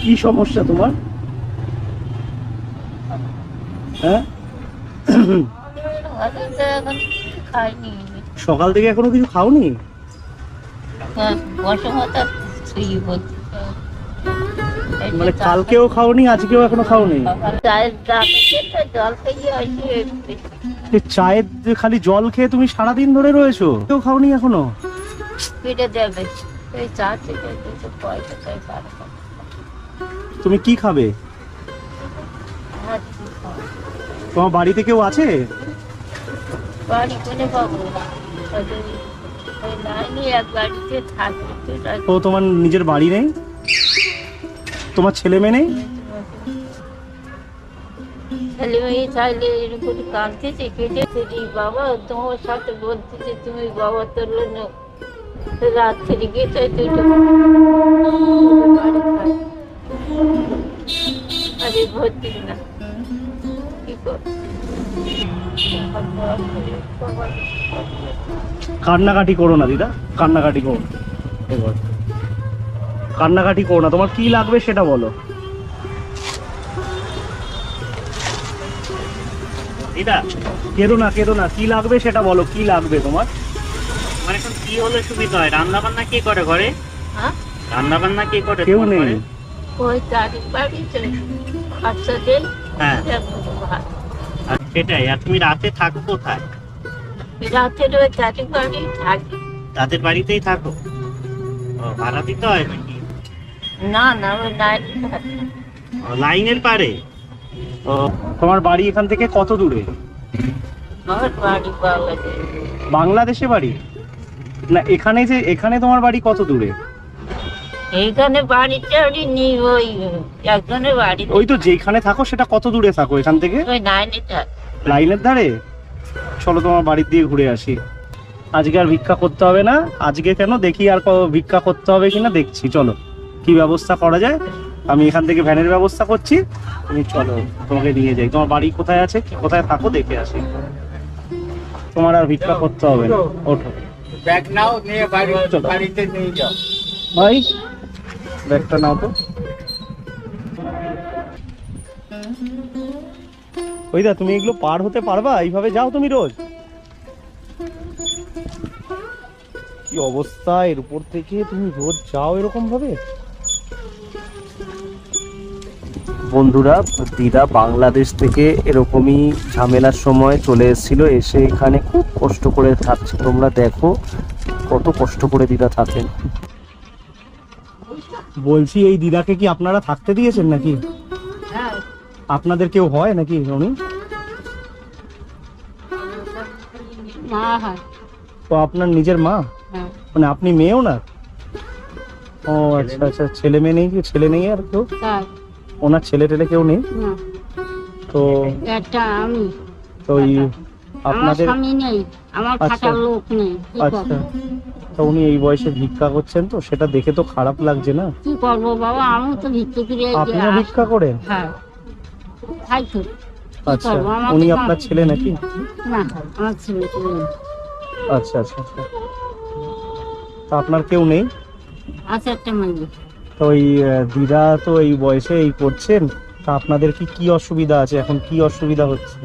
কি সমস্যা তোমার? হ্যাঁ? সকাল থেকে এখনও কিছু খাওনি? বলছি মানে কালকেও খাওনি আজকেও এখনও খাওনি? চায়ের খালি জল খেয়ে তুমি সারাদিন ধরে রয়েছো কেউ খাওনি এখনও? দেবে এই চা থেকে পয়সা তুমি কি খাবে? তোমার বাড়িতে কেউ আছে? ও তোমার নিজের বাড়ি নেই? তোমার ছেলে মেয়ে নেই? চাইলে বাবা, তোমার সাথে বলতেছে, তুমি বাবা তোর না রাত থেকে গেছে তুই ভর্তি না কি কান্নাকাটি করো না দিদা। কান্নাকাটি করো। এবার। কান্নাকাটি করো না। তোমার কি লাগবে সেটা বলো। দিদা কেঁদো না কেঁদো না। কি লাগবে সেটা বলো। কি লাগবে তোমার? মানে এখন কি হলে সুবিধা হয়? রান্না বান্না কে করে ঘরে? হ্যাঁ? রান্না বান্না কে করে কেউ নেই? ওই বাড়িতে হ্যাঁ। আর সেটাই আর তুমি রাতে থাকো কোথায়? রাতের ওই চারি বাড়ি থাকি তাদের বাড়িতেই থাকো? ভাড়া দিতে হয় নাকি? না না ওই লাইনের পারে তোমার বাড়ি এখান থেকে কত দূরে? আমার বাড়ি বাবাদের বাংলাদেশে বাড়ি? না এখানে যে এখানে তোমার বাড়ি কত দূরে? এইখানে বাড়ি টাড়ি নেই ওই একজনের বাড়ি ওই তো যেখানে থাকো সেটা কত দূরে থাকো এখান থেকে? ওই থাকি লাইনের ধারে? চলো তোমার বাড়ির দিয়ে ঘুরে আসি। আজকে আর ভিক্ষা করতে হবে না। আজকে কেন? দেখি আর ভিক্ষা করতে হবে কিনা দেখছি। চলো কি ব্যবস্থা করা যায়? আমি এখান থেকে ভ্যানের ব্যবস্থা করছি। তুমি চলো তোমাকে নিয়ে যাই। তোমার বাড়ি কোথায় আছে? কি কোথায় থাকো দেখে আসি। তোমার আর ভিক্ষা করতে হবে না। ওঠো। ব্যাগ নাও নিয়ে বাড়ি বাড়িতে নিয়ে যাও। ভাই ব্যাগটা নাও তো। ওই দা, তুমি এগুলো পার হতে পারবা? এইভাবে যাও তুমি রোজ। কি অবস্থা? এর উপর থেকে তুমি রোজ যাও এরকম ভাবে বন্ধুরা, দিদা বাংলাদেশ থেকে এরকমই ঝামেলার সময় চলে এসেছিল। এসে এখানে খুব কষ্ট করে থাকছে। তোমরা দেখো কত কষ্ট করে দিদা থাকেন। বলছি এই দিদাকে কি আপনারা থাকতে দিয়েছেন নাকি? হ্যাঁ। আপনাদের কেউ হয় নাকি উনি? তো আপনার নিজের মা? হ্যাঁ। মানে আপনি মেয়েও না? ও আচ্ছা আচ্ছা ছেলে মেয়ে নেই কি? ছেলে নেই আর কেউ? ওনার ছেলে টেলে কেউ নেই? তো একটা আমি। তো আপনাদের স্বামী নেই আমার আচ্ছা। খাটার লোক নেই আচ্ছা? তো উনি এই বয়সে ভিক্ষা করছেন তো সেটা দেখে তো খারাপ লাগছে না? কি করব বাবা? আমি তো ভিক্ষে করে আপনিও ভিক্ষা করেন? হ্যাঁ। তাই তো। আচ্ছা। উনি আপনার ছেলে নাকি? না আমার ছেলে। আচ্ছা আচ্ছা আচ্ছা। তা আপনার কেউ নেই? আছে একটা মেয়ে। তো ওই দিদা তো এই বয়সে এই করছেন তা আপনাদের কি কি অসুবিধা আছে? এখন কি অসুবিধা হচ্ছে?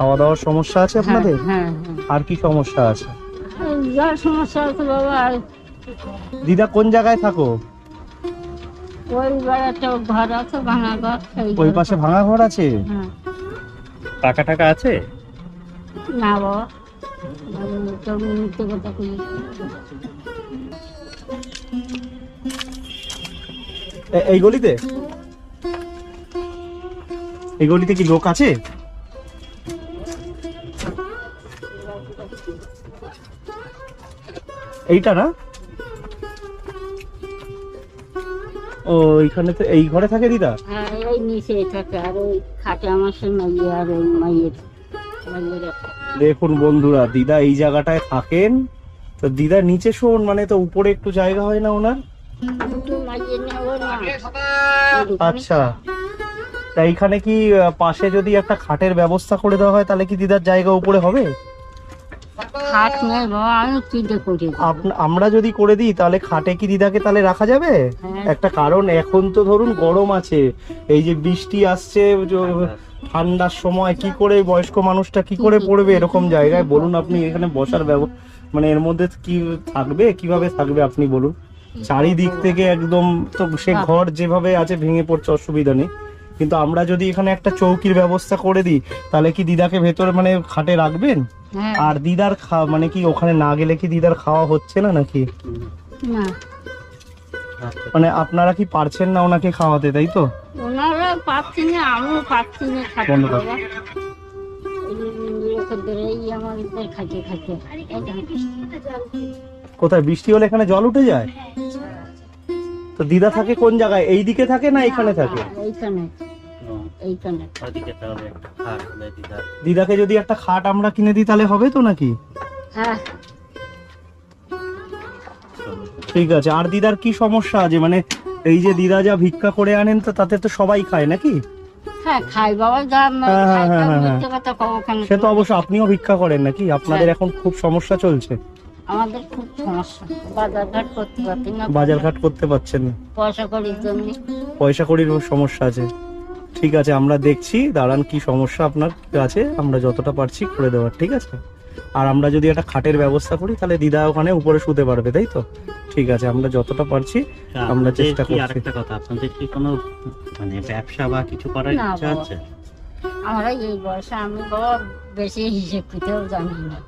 খাওয়া দাওয়ার সমস্যা আছে আপনাদের? হ্যাঁ হ্যাঁ। আর কি সমস্যা আছে? হ্যাঁ সমস্যা আছে বাবা দিদা কোন জায়গায় থাকো? ওই একটা ঘর আছে ভাঙা ঘর ওই পাশে ভাঙা ঘর আছে? হ্যাঁ। টাকা টাকা আছে? না বাবা এই গলিতে? এই গলিতে কি লোক আছে? এইটা না? ও এইখানে তো এই ঘরে থাকে দিদা? হ্যাঁ এই নিচে থাকে আর ওই খাটে আমার সে মাইয়ে আর ওই মাইয়ের দেখুন বন্ধুরা দিদা এই জায়গাটায় থাকেন। তো দিদা নিচে শোন মানে তো উপরে একটু জায়গা হয় না ওনার? আচ্ছা। তা এইখানে কি পাশে যদি একটা খাটের ব্যবস্থা করে দেওয়া হয় তাহলে কি দিদার জায়গা উপরে হবে? খাট নেই বাবা আমি চিন্তা করি আপ- আমরা যদি করে দিই তাহলে খাটে কি দিদাকে তাহলে রাখা যাবে? হ্যাঁ। একটা কারণ এখন তো ধরুন গরম আছে। এই যে বৃষ্টি আসছে জ- ঠান্ডার সময় কি করে বয়স্ক মানুষটা কি করে পড়বে এরকম জায়গায়? বলুন আপনি এখানে বসার ব্যবস্থা মানে এর মধ্যে কি থাকবে? কীভাবে থাকবে আপনি বলুন? চারিদিক থেকে একদম তো সে ঘর যেভাবে আছে ভেঙে পড়ছে অসুবিধা নেই। কিন্তু আমরা যদি এখানে একটা চৌকির ব্যবস্থা করে দিই তাহলে কি দিদাকে ভেতরে মানে খাটে রাখবেন? হ্যাঁ। আর দিদার খা মানে কি ওখানে না গেলে কি দিদার খাওয়া হচ্ছে না নাকি? না। মানে আপনারা কি পারছেন না ওনাকে খাওয়াতে তাই তো? ওনারা না আমিও না। কোথায়? বৃষ্টি হলে এখানে জল উঠে যায়? তো দিদা থাকে কোন জায়গায়? এই দিকে থাকে না এখানে থাকে? এইখানে। এইখানে। ওদিকে তাহলে একটা খাট হলে দিদার দিদাকে যদি একটা খাট আমরা কিনে দিই তাহলে হবে তো নাকি? হ্যাঁ। ঠিক আছে। আর দিদার কি সমস্যা আছে? মানে এই যে দিদা যা ভিক্ষা করে আনেন তো তাতে তো সবাই খায় নাকি? হ্যাঁ খাই বাবা যা হ্যাঁ, হ্যাঁ, হ্যাঁ, হ্যাঁ। সে তো অবশ্য আপনিও ভিক্ষা করেন নাকি? আপনাদের এখন খুব সমস্যা চলছে। আমাদের খুব সমস্যা। বাজার ঘাট করতে পারছি না। বাজার ঘাট করতে পারছেন না। পয়সা করির জন্য। পয়সা সমস্যা আছে। ঠিক আছে আমরা দেখছি দাঁড়ান কি সমস্যা আপনার আছে আমরা যতটা পারছি করে দেওয়ার ঠিক আছে? আর আমরা যদি একটা খাটের ব্যবস্থা করি তাহলে দিদা ওখানে উপরে শুতে পারবে তাই তো? ঠিক আছে আমরা যতটা পারছি আমরা চেষ্টা করছি। আরেকটা কথা আপনাদের কি কোনো মানে ব্যবসা বা কিছু করার ইচ্ছা আছে? আমরা এই বয়সে আমি বাবা বেশি হিসেব কিতেও জানি না।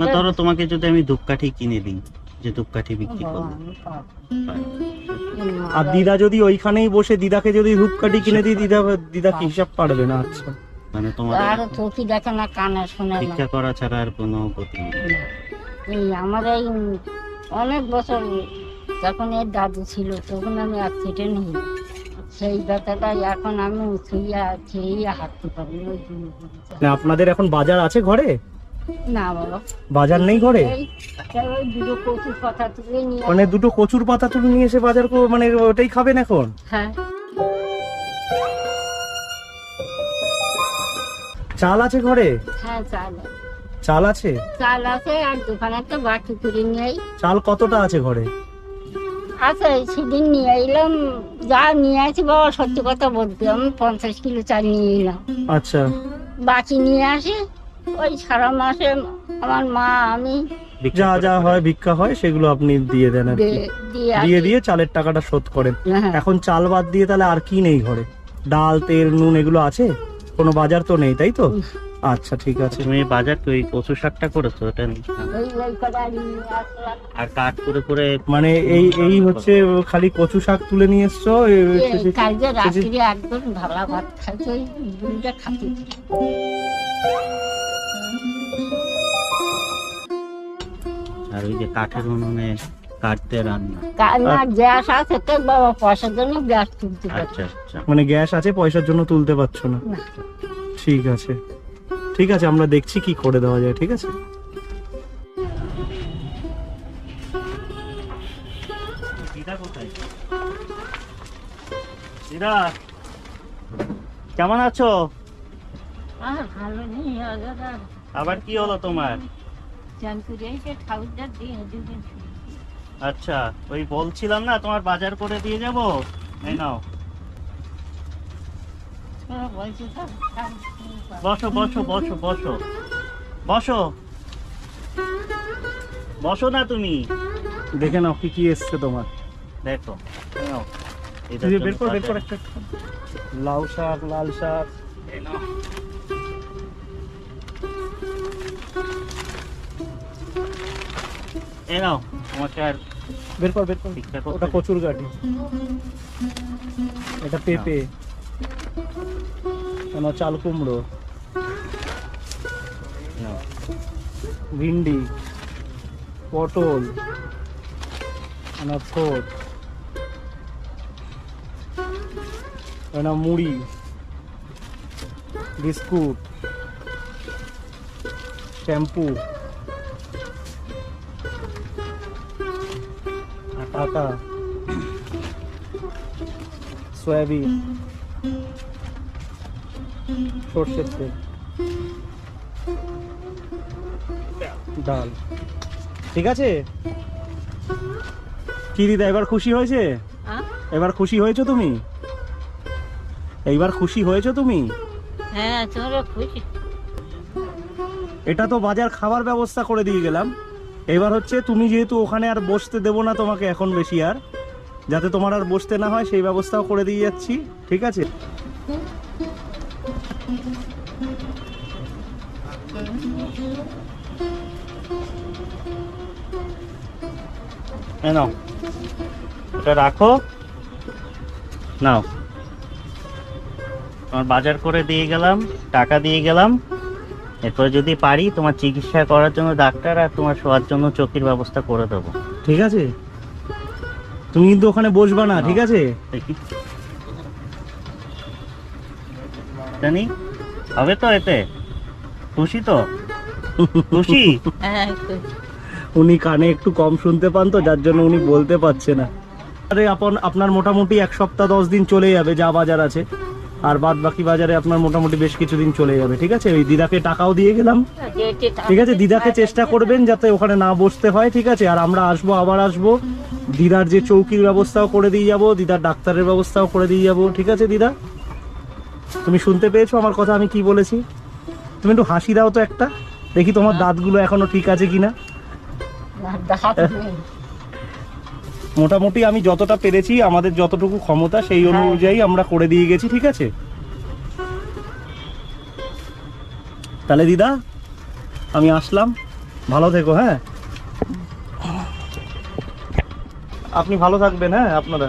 না ধরো তোমাকে যদি আমি ধূপকাঠি কিনে দিই যে ধূপকাঠি বিক্রি করব। আর দিদা যদি ওইখানেই বসে দিদাকে যদি ধূপকাঠি কিনে দিই দিদা দিদা কি হিসাব পারবে না আচ্ছা। মানে তোমাদের আর চোখি দেখে না কানে শোনে ভিক্ষা করা ছাড়া আর কোনো গতি নেই। এই আমার এই অনেক বছর যখন এর দাদু ছিল তখন আমি অ্যাক্সিডেন্ট হই। সেই ব্যথাটা এখন আমি ছুইয়া খেয়ে হাঁটতে পারি আপনাদের এখন বাজার আছে ঘরে? না বাবা। বাজার নেই ঘরে? দুটো কচুর কথা তুলে নিয়ে মানে দুটো কচুর পাতা তুলে নিয়ে এসে বাজার মানে ওটাই খাবেন এখন? হ্যাঁ। চাল আছে ঘরে? হ্যাঁ চাল চাল আছে? চাল আছে আর দোকানে তো বাকি করে নিয়েই চাল কতটা আছে ঘরে? আছে সেদিন নিয়ে এলাম। যা নিয়ে আসি বাবা সত্যি কথা বলতে আমি পঞ্চাশ কিলো চাল নিয়ে এলাম। আচ্ছা। বাকি নিয়ে আসি ওই সারা মাসে আমার মা আমি যা যা হয় ভিক্ষা হয় সেগুলো আপনি দিয়ে দেন আর কি। দিয়ে দিয়ে চালের টাকাটা শোধ করেন। হ্যাঁ। এখন চাল বাদ দিয়ে তাহলে আর কি নেই ঘরে? ডাল তেল নুন এগুলো আছে? কোনো বাজার তো নেই তাই তো? আচ্ছা ঠিক আছে। তুমি বাজার তো ওই কচু শাকটা করেছ আসলাম। আর কাট করে করে মানে এই এই হচ্ছে খালি কচু শাক তুলে নিয়ে এসছো? এই এই কালকে রাত্রি একদম ঢালা ভাত দুইটা খাতে যে কাঠের উনুনে কাটতে রান্না। না গ্যাস আছে তো বাবা পয়সার জন্য গ্যাস তুলতে আচ্ছা আচ্ছা। মানে গ্যাস আছে পয়সার জন্য তুলতে পারছ না। ঠিক আছে। ঠিক আছে আমরা দেখছি কি করে দেওয়া যায় ঠিক আছে? দিদা কোথায়? দিদা কেমন আছো? আবার কি হলো তোমার? আচ্ছা ওই বলছিলাম না তোমার বাজার করে দিয়ে যাব এই নাও। বসো বসো বসো বসো বসো বসো না তুমি দেখে নাও কি কি এসছে তোমার দেখো এই নাও। বের কর বের কর একটা। লাউ শাক লাল শাক এই নাও। এই নাও তোমাকে আর বের কর বের কর। ওটা কচুর গাঠি। এটা পেঁপে। কেন চাল কুমড়ো। ভিন্ডি। পটল। থোট না মুড়ি। বিস্কুট। শ্যাম্পু। আটা সয়াবিন সর্ষের তেল ডাল। ঠিক আছে? কি দিদা এবার খুশি হয়েছে? হ্যাঁ? এবার খুশি হয়েছো তুমি? এইবার খুশি হয়েছো তুমি? হ্যাঁ তোমরা খুশি। এটা তো বাজার খাবার ব্যবস্থা করে দিয়ে গেলাম। এবার হচ্ছে তুমি যেহেতু ওখানে আর বসতে দেবো না তোমাকে এখন বেশি আর, যাতে তোমার আর বসতে না হয়, সেই ব্যবস্থাও করে দিয়ে যাচ্ছি, ঠিক আছে? নাও, এটা রাখো। নাও। তোমার বাজার করে দিয়ে গেলাম, টাকা দিয়ে গেলাম। এরপর যদি পারি তোমার চিকিৎসা করার জন্য ডাক্তার আর তোমার শোয়ার জন্য চোখের ব্যবস্থা করে দেবো। ঠিক আছে? তুমি কিন্তু ওখানে বসবা না ঠিক আছে? জানি হবে তো এতে? খুশি তো? খুশি? হ্যাঁ খুশি। উনি কানে একটু কম শুনতে পান তো যার জন্য উনি বলতে পারছে না। আরে আপন আপনার মোটামুটি এক সপ্তাহ দশ দিন চলে যাবে যা বাজার আছে। আর বাদ বাকি বাজারে আপনার মোটামুটি বেশ কিছুদিন চলে যাবে ঠিক আছে? ওই দিদাকে টাকাও দিয়ে গেলাম। ঠিক আছে? দিদাকে চেষ্টা করবেন যাতে ওখানে না বসতে হয় ঠিক আছে? আর আমরা আসব আবার আসব। দিদার যে চৌকির ব্যবস্থাও করে দিয়ে যাব দিদার ডাক্তারের ব্যবস্থাও করে দিয়ে যাব ঠিক আছে দিদা? তুমি শুনতে পেয়েছ আমার কথা আমি কি বলেছি? তুমি একটু হাসি দাও তো একটা। দেখি তোমার দাঁতগুলো এখনও ঠিক আছে কিনা। মোটামুটি আমি যতটা পেরেছি আমাদের যতটুকু ক্ষমতা সেই অনুযায়ী আমরা করে দিয়ে গেছি ঠিক আছে? তাহলে দিদা আমি আসলাম। ভালো থেকো হ্যাঁ? আপনি ভালো থাকবেন হ্যাঁ আপনারা।